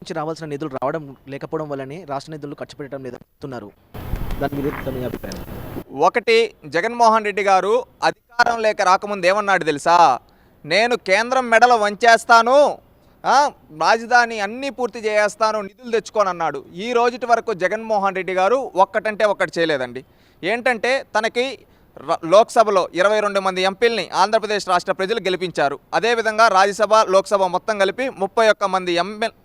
నుంచి రావాల్సిన నిధులు రావడం లేకపోవడం వల్లనే రాష్ట్ర నిధులు ఖర్చు పెట్టడం లేదంటున్నారు దాని మీద మీ అభిప్రాయం. ఒకటి జగన్మోహన్ రెడ్డి గారు అధికారం లేక రాకముందు ఏమన్నాడు తెలుసా? నేను కేంద్రం మెడల వంచేస్తాను రాజధాని అన్నీ పూర్తి చేసేస్తాను నిధులు తెచ్చుకొని అన్నాడు ఈ రోజుటి వరకు జగన్మోహన్ రెడ్డి గారు ఒక్కటంటే ఒక్కటి చేయలేదండి. ఏంటంటే తనకి ర- లోక్సభలో ఇరవై రెండు మంది ఎంపీల్ని ఆంధ్రప్రదేశ్ రాష్ట్ర ప్రజలు గెలిపించారు. అదేవిధంగా రాజ్యసభ లోక్సభ మొత్తం కలిపి ముప్పై ఒక్క మంది ఎంఎల్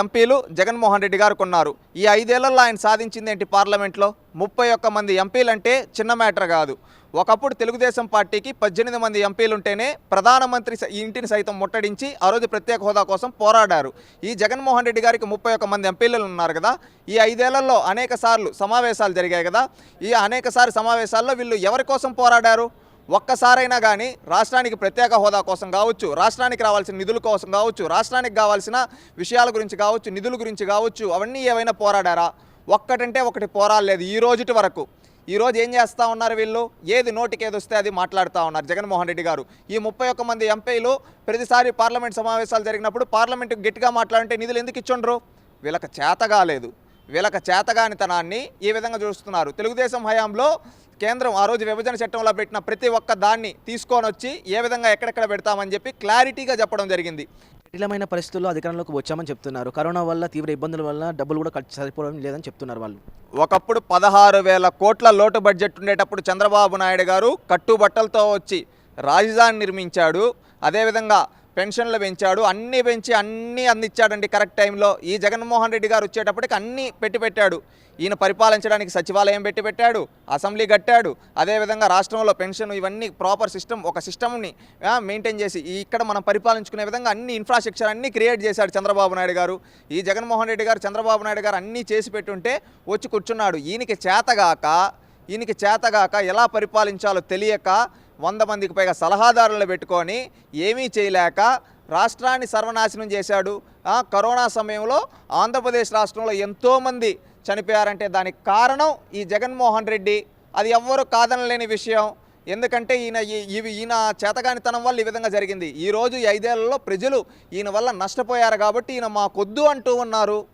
ఎంపీలు జగన్మోహన్ రెడ్డి గారు కొన్నారు. ఈ ఐదేళ్ళలో ఆయన సాధించింది ఏంటి పార్లమెంట్లో? ముప్పై ఒక్క మంది ఎంపీలంటే చిన్న మ్యాటర్ కాదు. ఒకప్పుడు తెలుగుదేశం పార్టీకి పద్దెనిమిది మంది ఎంపీలు ఉంటేనే ప్రధానమంత్రి ఇంటిని సైతం ముట్టడించి ఆ రోజు ప్రత్యేక హోదా కోసం పోరాడారు. ఈ జగన్మోహన్ రెడ్డి గారికి ముప్పై ఒక్క మంది ఎంపీలు ఉన్నారు కదా. ఈ ఐదేళ్ళలో అనేక సార్లు సమావేశాలు జరిగాయి కదా. ఈ అనేక సార్లు సమావేశాల్లో వీళ్ళు ఎవరి కోసం పోరాడారు? ఒక్కసారైనా కానీ రాష్ట్రానికి ప్రత్యేక హోదా కోసం కావచ్చు రాష్ట్రానికి రావాల్సిన నిధుల కోసం కావచ్చు రాష్ట్రానికి కావాల్సిన విషయాల గురించి కావచ్చు నిధుల గురించి కావచ్చు అవన్నీ ఏవైనా పోరాడారా? ఒక్కటంటే ఒకటి పోరాడలేదు ఈ రోజుటి వరకు. ఈ రోజు ఏం చేస్తూ ఉన్నారు వీళ్ళు? ఏది నోటికి ఏది వస్తే అది మాట్లాడుతూ ఉన్నారు జగన్మోహన్ రెడ్డి గారు. ఈ ముప్పై ఒక్క మంది ఎంపీలు ప్రతిసారి పార్లమెంట్ సమావేశాలు జరిగినప్పుడు పార్లమెంటుకు గట్టిగా మాట్లాడంటే నిధులు ఎందుకు ఇచ్చుండ్రు? వీళ్ళకి చేత కాలేదు. వీళ్ళకి చేతగానితనాన్ని ఈ విధంగా చూస్తున్నారు. తెలుగుదేశం హయాంలో కేంద్రం ఆ రోజు విభజన చట్టంలో పెట్టిన ప్రతి ఒక్క దాన్ని తీసుకొని వచ్చి ఏ విధంగా ఎక్కడెక్కడ పెడతామని చెప్పి క్లారిటీగా చెప్పడం జరిగింది. జటిలమైన పరిస్థితుల్లో అధికారంలోకి వచ్చామని చెప్తున్నారు. కరోనా వల్ల తీవ్ర ఇబ్బందుల వల్ల డబ్బులు కూడా ఖర్చు సరిపోవడం లేదని చెప్తున్నారు వాళ్ళు. ఒకప్పుడు పదహారు వేల కోట్ల లోటు బడ్జెట్ ఉండేటప్పుడు చంద్రబాబు నాయుడు గారు కట్టుబట్టలతో వచ్చి రాజధాని నిర్మించాడు. అదేవిధంగా పెన్షన్లు పెంచాడు అన్నీ పెంచి అన్నీ అందించాడండి కరెక్ట్ టైంలో. ఈ జగన్మోహన్ రెడ్డి గారు వచ్చేటప్పటికి అన్నీ పెట్టి పెట్టాడు. ఈయన పరిపాలించడానికి సచివాలయం పెట్టి పెట్టాడు అసెంబ్లీ కట్టాడు. అదేవిధంగా రాష్ట్రంలో పెన్షన్ ఇవన్నీ ప్రాపర్ సిస్టమ్ ఒక సిస్టమ్ని మెయింటైన్ చేసి ఇక్కడ మనం పరిపాలించుకునే విధంగా అన్ని ఇన్ఫ్రాస్ట్రక్చర్ అన్నీ క్రియేట్ చేశాడు చంద్రబాబు నాయుడు గారు. ఈ జగన్మోహన్ రెడ్డి గారు చంద్రబాబు నాయుడు గారు అన్నీ చేసి పెట్టుంటే వచ్చి కూర్చున్నాడు. ఈయనకి చేతగాక ఈయనకి చేతగాక ఎలా పరిపాలించాలో తెలియక వంద మందికి పైగా సలహాదారులను పెట్టుకొని ఏమీ చేయలేక రాష్ట్రాన్ని సర్వనాశనం చేశాడు. కరోనా సమయంలో ఆంధ్రప్రదేశ్ రాష్ట్రంలో ఎంతోమంది చనిపోయారంటే దానికి కారణం ఈ జగన్మోహన్ రెడ్డి. అది ఎవ్వరూ కాదనలేని విషయం. ఎందుకంటే ఈయన ఇవి ఈయన చేతగానితనం వల్ల ఈ విధంగా జరిగింది. ఈరోజు ఈ ఐదేళ్ళలో ప్రజలు ఈయన వల్ల నష్టపోయారు కాబట్టి ఈయన మాకొద్దు అంటూ ఉన్నారు.